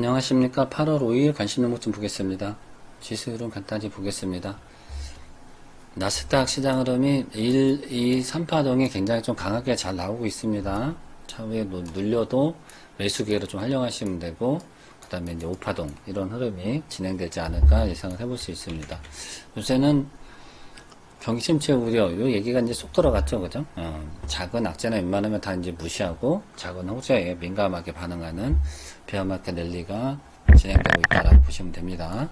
안녕하십니까. 8월 5일 관심 종목 좀 보겠습니다. 지수 흐름 간단히 보겠습니다. 나스닥 시장 흐름이 1, 2, 3파동이 굉장히 좀 강하게 잘 나오고 있습니다. 차후에 노- 눌려도 매수 기회로 좀 활용하시면 되고, 그 다음에 이제 5파동, 이런 흐름이 진행되지 않을까 예상을 해볼 수 있습니다. 요새는 경기 침체 우려, 요 얘기가 이제 쏙 들어갔죠, 그죠? 어, 작은 악재나 웬만하면 다 이제 무시하고, 작은 호재에 민감하게 반응하는 베어마켓 랠리가 진행되고 있다라고 보시면 됩니다.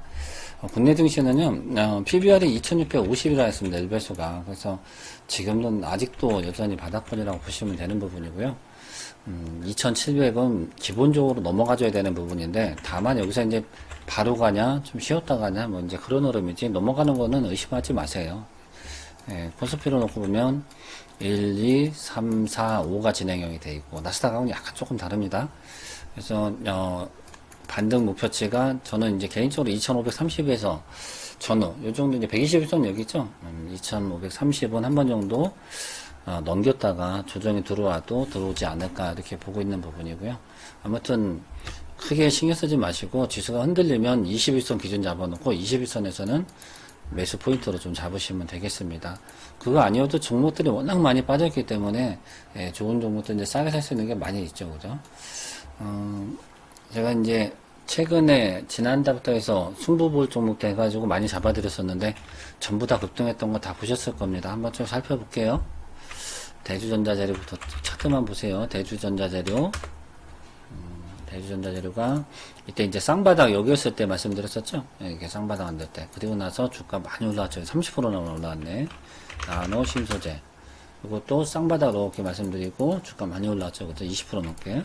어, 국내 증시는요, 어, PBR이 2650이라 했습니다, 일배수가. 그래서 지금은 아직도 여전히 바닥권이라고 보시면 되는 부분이고요. 음, 2700은 기본적으로 넘어가줘야 되는 부분인데, 다만 여기서 이제 바로 가냐, 좀 쉬었다 가냐, 뭐 이제 그런 흐름이지, 넘어가는 거는 의심하지 마세요. 예, 코스피로 놓고 보면 1, 2, 3, 4, 5가 진행형이 돼 있고 나스닥하고는 약간 조금 다릅니다. 그래서 어, 반등 목표치가 저는 이제 개인적으로 2,530에서 전후 요 정도 이제 120선 여기 있죠. 음, 2,530원 한번 정도 어, 넘겼다가 조정이 들어와도 들어오지 않을까 이렇게 보고 있는 부분이고요. 아무튼 크게 신경 쓰지 마시고 지수가 흔들리면 21선 기준 잡아놓고 21선에서는 매수 포인트로 좀 잡으시면 되겠습니다. 그거 아니어도 종목들이 워낙 많이 빠졌기 때문에 예, 좋은 종목들 이제 싸게 살 수 있는 게 많이 있죠, 그죠? 어, 제가 이제 최근에 지난달부터 해서 승부 볼 종목도 해가지고 많이 잡아드렸었는데 전부 다 급등했던 거 다 보셨을 겁니다. 한번 좀 살펴볼게요. 대주전자 재료부터 차트만 보세요. 대주전자 재료. 대주전자 재료가 이때 이제 쌍바닥 여기였을 때 말씀드렸었죠. 예, 이게 쌍바닥 안 될 때. 그리고 나서 주가 많이 올라왔죠. 30%나 올라왔네. 나노 신소재. 이것도 쌍바닥 이렇게 말씀드리고 주가 많이 올라왔죠. 그죠? 20% 넘게.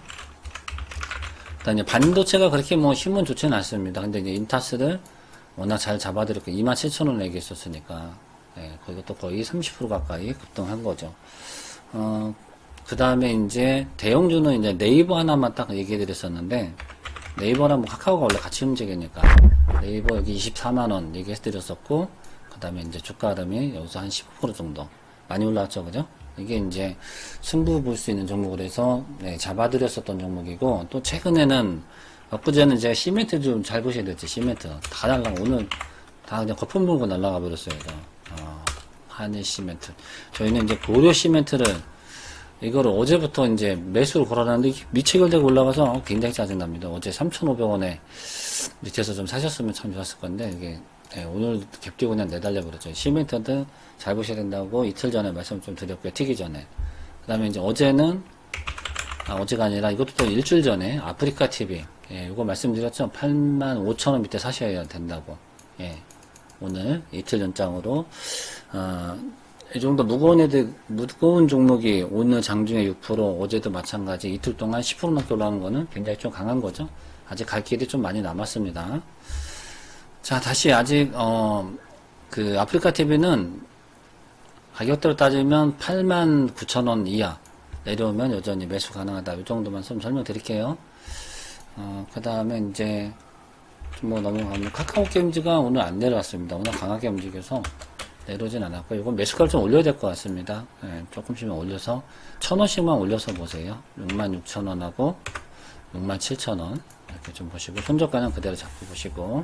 그다음 이제 반도체가 그렇게 뭐 힘은 좋지는 않습니다. 근데 이제 인타스를 워낙 잘 잡아드렸고 27,000원 얘기했었으니까 예, 그것도 거의 30% 가까이 급등한 거죠. 어, 그 다음에 이제 대형주는 이제 네이버 하나만 딱 얘기해 드렸었는데 네이버랑 뭐 카카오가 원래 같이 움직이니까. 네이버 여기 24만원 얘기해 드렸었고 그 다음에 이제 주가 흐름이 여기서 한 15% 정도 많이 올라왔죠. 그죠? 이게 이제 승부 볼 수 있는 종목으로 해서 네, 잡아드렸었던 종목이고 또 최근에는 엊그제는 제가 시멘트 좀 잘 보셔야 될지. 시멘트 다 날라 오늘 다 그냥 거품 물고 날라가 버렸어요. 이거. 어, 한일 시멘트. 저희는 이제 고려 시멘트를 이거를 어제부터 이제 매수를 걸어놨는데 미체결되고 올라가서 굉장히 짜증납니다. 어제 3,500원에 밑에서 좀 사셨으면 참 좋았을 건데 이게 네, 오늘 갭띄고 그냥 내달려 버렸죠. 시멘트도 잘 보셔야 된다고 이틀 전에 말씀 좀 드렸고요. 튀기 전에. 그 다음에 이제 어제는 아, 어제가 아니라 이것도 또 일주일 전에 아프리카 TV 예, 이거 말씀드렸죠. 8만 5천 원 밑에 사셔야 된다고. 예, 오늘 이틀 연장으로 어, 이 정도 무거운 애들, 무거운 종목이 오늘 장중에 6%, 어제도 마찬가지 이틀 동안 10% 넘게 올라가는 거는 굉장히 좀 강한 거죠. 아직 갈 길이 좀 많이 남았습니다. 자, 다시 아직, 어, 그 아프리카 TV는 가격대로 따지면 8만 9천 원 이하 내려오면 여전히 매수 가능하다. 이 정도만 좀 설명드릴게요. 어, 그 다음에 이제 좀뭐 넘어가면 카카오 게임즈가 오늘 안 내려왔습니다. 오늘 강하게 움직여서 내려오진 않았고 이건 매수가를 좀 올려야 될 것 같습니다. 예, 조금씩만 올려서 천 원씩만 올려서 보세요. 6만 6천 원하고 6만 7천 원 이렇게 좀 보시고 손절가는 그대로 잡고 보시고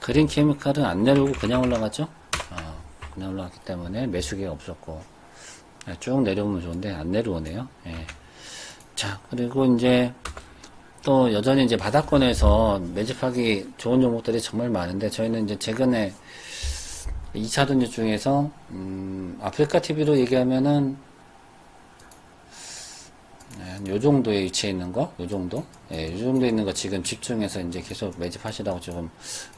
그린 케미칼은 안 내려오고 그냥 올라갔죠. 어, 그냥 올라갔기 때문에 매수기가 없었고 예, 쭉 내려오면 좋은데 안 내려오네요. 예. 자 그리고 이제 또 여전히 이제 바닥권에서 매집하기 좋은 종목들이 정말 많은데 저희는 이제 최근에 2차 전지 중에서 음, 아프리카 TV로 얘기하면은 네, 요 정도에 위치해 있는 거, 요 정도, 예, 요 정도에 있는 거 지금 집중해서 이제 계속 매집하시라고 조금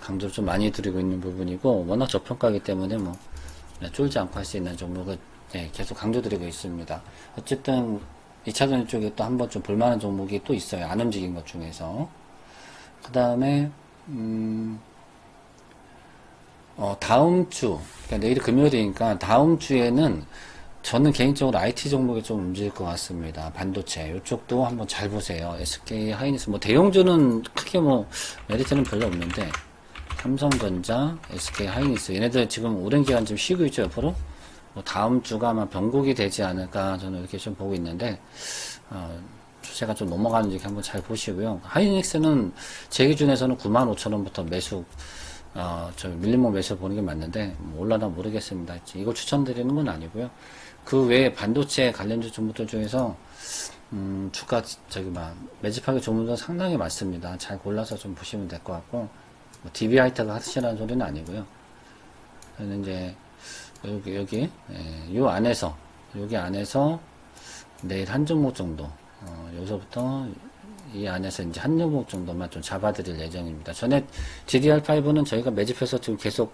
강조를 좀 많이 드리고 있는 부분이고 워낙 저평가이기 때문에 뭐 네, 쫄지 않고 할 수 있는 종목을 예, 계속 강조드리고 있습니다. 어쨌든 2차 전지 쪽에 또 한 번 좀 볼만한 종목이 또 있어요. 안 움직인 것 중에서. 그 다음에 음, 어, 다음 주, 그러니까 내일 금요일이니까 다음 주에는 저는 개인적으로 IT 종목이 좀 움직일 것 같습니다. 반도체. 이쪽도 한번 잘 보세요. SK 하이닉스. 뭐 대형주는 크게 뭐 메리트는 별로 없는데 삼성전자, SK 하이닉스. 얘네들 지금 오랜 기간 좀 쉬고 있죠, 옆으로. 뭐 다음 주가 아마 변곡이 되지 않을까 저는 이렇게 좀 보고 있는데, 어, 추세가 좀 넘어가는지 한번 잘 보시고요. 하이닉스는 제 기준에서는 95,000원부터 매수, 어, 저 밀림목 매수 보는 게 맞는데, 뭐 올라나 모르겠습니다. 이걸 추천드리는 건 아니고요. 그 외에 반도체 관련주 종목들 중에서, 음, 주가, 저기, 막, 매집하기 분들 상당히 많습니다. 잘 골라서 좀 보시면 될 것 같고, 뭐, DB 하이트가 하시라는 소리는 아니고요. 저는 이제, 여기, 여기, 예, 요 안에서, 여기 안에서 내일 한 종목 정도, 어, 여기서부터 이 안에서 이제 한 종목 정도만 좀 잡아드릴 예정입니다. 전에 GDR5는 저희가 매집해서 지금 계속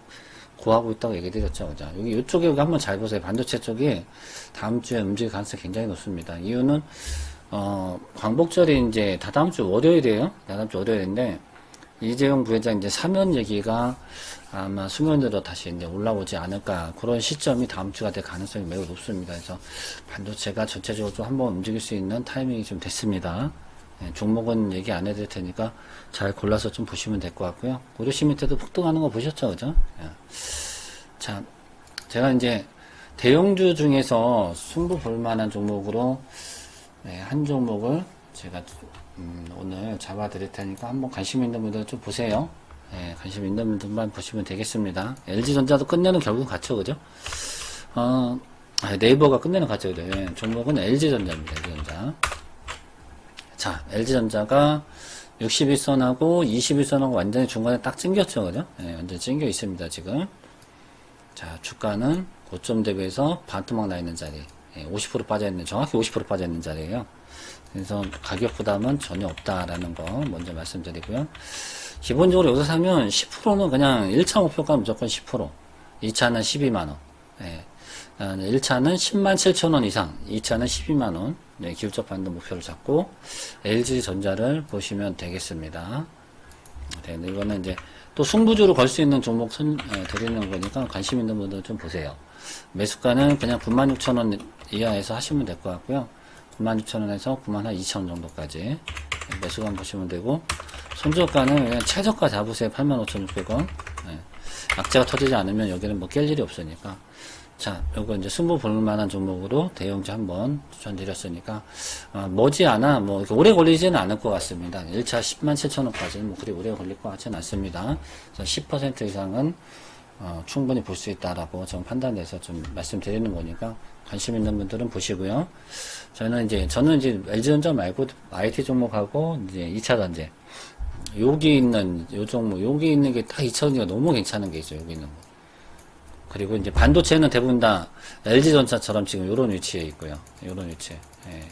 고하고 있다고 얘기 드렸죠. 그죠? 여기 이쪽에 한번 잘 보세요. 반도체 쪽이 다음 주에 움직일 가능성이 굉장히 높습니다. 이유는, 어, 광복절이 이제 다다음 주 월요일이에요. 다다음 주 월요일인데, 이재용 부회장 이제 사면 얘기가 아마 수면으로 다시 이제 올라오지 않을까 그런 시점이 다음 주가 될 가능성이 매우 높습니다. 그래서 반도체가 전체적으로 좀 한번 움직일 수 있는 타이밍이 좀 됐습니다. 예, 종목은 얘기 안 해드릴 테니까 잘 골라서 좀 보시면 될 것 같고요. 고려시 밑에도 폭등하는 거 보셨죠, 그죠? 예. 자, 제가 이제 대형주 중에서 승부 볼 만한 종목으로 네, 한 종목을 제가 음, 오늘 잡아 드릴 테니까 한번 관심 있는 분들 좀 보세요. 예, 관심 있는 분들만 보시면 되겠습니다. LG전자도 끝내는 결국 같죠, 그죠? 어, 아, 네이버가 끝내는 그죠? 예, 종목은 LG전자입니다, LG전자. 자, LG전자가 61선하고 21선하고 완전히 중간에 딱 찡겼죠, 그죠? 예, 완전히 찡겨 있습니다, 지금. 자, 주가는 고점 대비해서 반토막 나 있는 자리. 예, 50% 빠져 있는, 정확히 50% 빠져 있는 자리예요. 그래서 가격 부담은 전혀 없다라는 거 먼저 말씀드리고요. 기본적으로 여기서 사면 10%는 그냥 1차 목표가 무조건 10%, 2차는 12만원, 예. 1차는 10만 7천원 이상, 2차는 12만원, 네, 기울적 반도 목표를 잡고, LG전자를 보시면 되겠습니다. 네, 이거는 이제 또 승부주로 걸 수 있는 종목 선, 예, 드리는 거니까 관심 있는 분들 좀 보세요. 매수가는 그냥 96,000원 이하에서 하시면 될 것 같고요. 96,000원에서 92,000원 정도까지 네, 매수만 보시면 되고 손절가는 그냥 최저가 잡으세요. 85,600원. 네. 악재가 터지지 않으면 여기는 뭐 깰 일이 없으니까. 자, 요거 이제 승부 볼 만한 종목으로 대형주 한번 추천드렸으니까, 어, 머지않아, 뭐, 이렇게 오래 걸리지는 않을 것 같습니다. 1차 10만 7천원까지는 뭐, 그리 오래 걸릴 것 같지는 않습니다. 그래서 10% 이상은, 어, 충분히 볼 수 있다라고 저는 판단해서 좀 말씀드리는 거니까, 관심 있는 분들은 보시고요. 저는 이제, 저는 이제 LG전자 말고 IT 종목하고 이제 2차 전제, 여기 있는, 요 종목, 여기 있는 게딱 2차 전지가 너무 괜찮은 게 있어요, 여기 있는 거. 그리고 이제 반도체는 대부분 다 LG전자처럼 지금 이런 위치에 있고요. 이런 위치에. 예.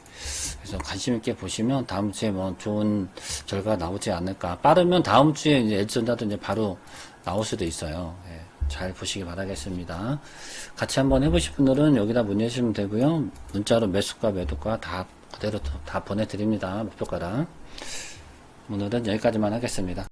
그래서 관심 있게 보시면 다음 주에 뭐 좋은 결과가 나오지 않을까. 빠르면 다음 주에 이제 LG전자도 이제 바로 나올 수도 있어요. 예. 잘 보시기 바라겠습니다. 같이 한번 해보실 분들은 여기다 문의하시면 되고요. 문자로 매수가 매도가 다 그대로 다 보내드립니다. 목표가랑. 오늘은 여기까지만 하겠습니다.